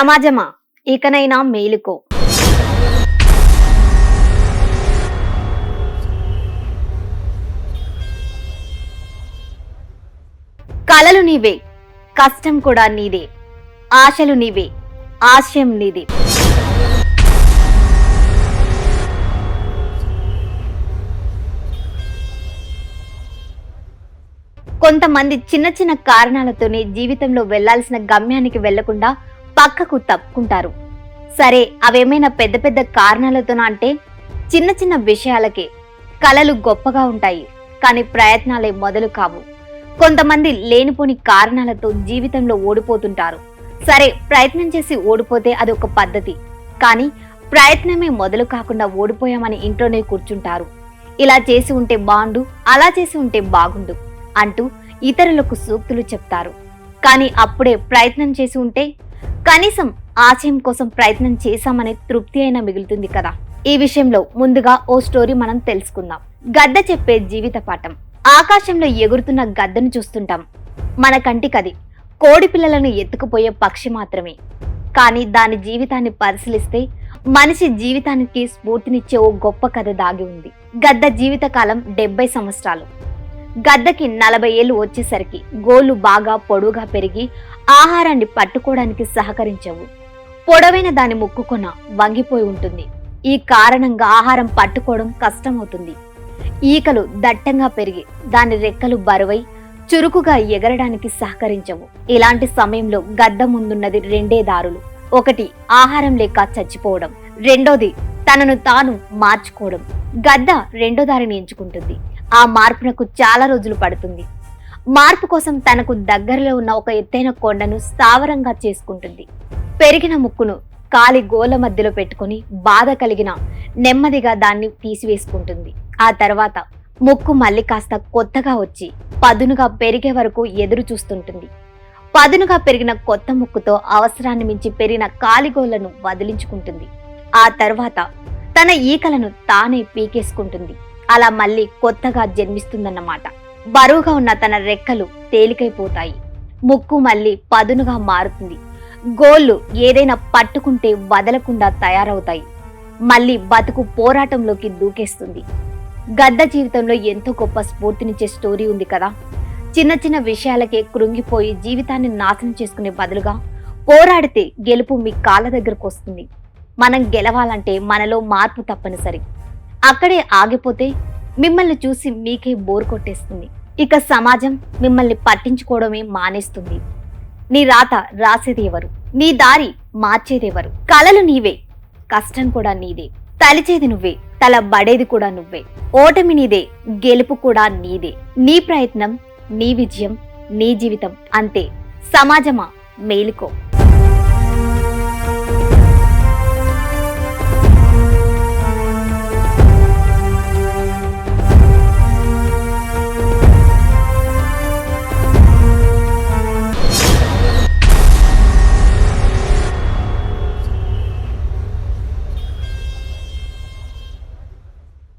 సమాజమా? ఇకనైనా మేలుకో. కలలు నీవే కష్టం కూడా నీదే ఆశలు నీవే ఆశయం నీదే. కొంతమంది చిన్న చిన్న కారణాలతోనే జీవితంలో వెళ్ళాల్సిన గమ్యానికి వెళ్ళకుండా పక్కకు తప్పుకుంటారు. సరే అవేమైనా పెద్ద పెద్ద కారణాలతోనా అంటే చిన్న చిన్న విషయాలకే కళలు గొప్పగా ఉంటాయి కానీ ప్రయత్నాలే మొదలు కావు. కొంతమంది లేనిపోని కారణాలతో జీవితంలో ఓడిపోతుంటారు. సరే ప్రయత్నం చేసి ఓడిపోతే అది ఒక పద్ధతి. కానీ ప్రయత్నమే మొదలు కాకుండా ఓడిపోయామని ఇంట్లోనే కూర్చుంటారు. ఇలా చేసి ఉంటే బాగుండు అలా చేసి ఉంటే బాగుండు అంటూ ఇతరులకు సూక్తులు చెప్తారు. కానీ అప్పుడే ప్రయత్నం చేసి ఉంటే కనీసం ఆశయం కోసం ప్రయత్నం చేశామనే తృప్తి అయినా మిగులుతుంది కదా. ఈ విషయంలో ముందుగా ఓ స్టోరీ మనం తెలుసుకుందాం. గద్ద చెప్పే జీవిత పాఠం. ఆకాశంలో ఎగురుతున్న గద్దను చూస్తుంటాం. మన కంటికది కోడి పిల్లలను ఎత్తుకుపోయే పక్షి మాత్రమే. కానీ దాని జీవితాన్ని పరిశీలిస్తే మనిషి జీవితానికి స్ఫూర్తినిచ్చే ఓ గొప్ప కథ దాగి ఉంది. గద్ద జీవితకాలం డెబ్బై సంవత్సరాలు. గద్దకి నలభై ఏళ్ళు వచ్చేసరికి గోళ్ళు బాగా పొడుగా పెరిగి ఆహారాన్ని పట్టుకోవడానికి సహకరించవు. పొడవైన దాని ముక్కుకొన వంగిపోయి ఉంటుంది. ఈ కారణంగా ఆహారం పట్టుకోవడం కష్టమవుతుంది. ఈకలు దట్టంగా పెరిగి దాని రెక్కలు బరువై చురుకుగా ఎగరడానికి సహకరించవు. ఇలాంటి సమయంలో గద్ద ముందున్నది రెండే దారులు. ఒకటి ఆహారం లేక చచ్చిపోవడం. రెండోది తనను తాను మార్చుకోవడం. గద్ద రెండో దారిని ఎంచుకుంటుంది. ఆ మార్పునకు చాలా రోజులు పడుతుంది. మార్పు కోసం తనకు దగ్గరలో ఉన్న ఒక ఎత్తైన కొండను స్థావరంగా చేసుకుంటుంది. పెరిగిన ముక్కును కాలి గోల మధ్యలో పెట్టుకుని బాధ కలిగిన నెమ్మదిగా దాన్ని తీసివేసుకుంటుంది. ఆ తర్వాత ముక్కు మళ్ళీ కాస్త కొత్తగా వచ్చి పదునుగా పెరిగే వరకు ఎదురు చూస్తుంటుంది. పదునుగా పెరిగిన కొత్త ముక్కుతో అవసరాన్ని మించి పెరిగిన కాలిగోళ్ళను వదిలించుకుంటుంది. ఆ తర్వాత తన ఈకలను తానే పీకేసుకుంటుంది. అలా మళ్ళీ కొత్తగా జన్మిస్తుందన్నమాట. బరువుగా ఉన్న తన రెక్కలు తేలికైపోతాయి. ముక్కు మళ్ళీ పదునుగా మారుతుంది. గోళ్ళు ఏదైనా పట్టుకుంటే వదలకుండా తయారవుతాయి. మళ్ళీ బతుకు పోరాటంలోకి దూకేస్తుంది. గద్ద జీవితంలో ఎంతో గొప్ప స్ఫూర్తినిచ్చే స్టోరీ ఉంది కదా. చిన్న చిన్న విషయాలకే కృంగిపోయి జీవితాన్ని నాశనం చేసుకునే బదులుగా పోరాడితే గెలుపు మీ కాళ్ళ దగ్గరకు వస్తుంది. మనం గెలవాలంటే మనలో మార్పు తప్పనిసరి. అక్కడే ఆగిపోతే మిమ్మల్ని చూసి మీకే బోర్ కొట్టేస్తుంది. ఇక సమాజం మిమ్మల్ని పట్టించుకోవడమే మానేస్తుంది. నీ రాత రాసేది ఎవరు నీ దారి మార్చేదెవరు. కలలు నీవే కష్టం కూడా నీదే. తలిచేది నువ్వే తల బడేది కూడా నువ్వే. ఓటమి నీదే గెలుపు కూడా నీదే. నీ ప్రయత్నం నీ విజయం నీ జీవితం అంతే. సమాజమా మేలుకో.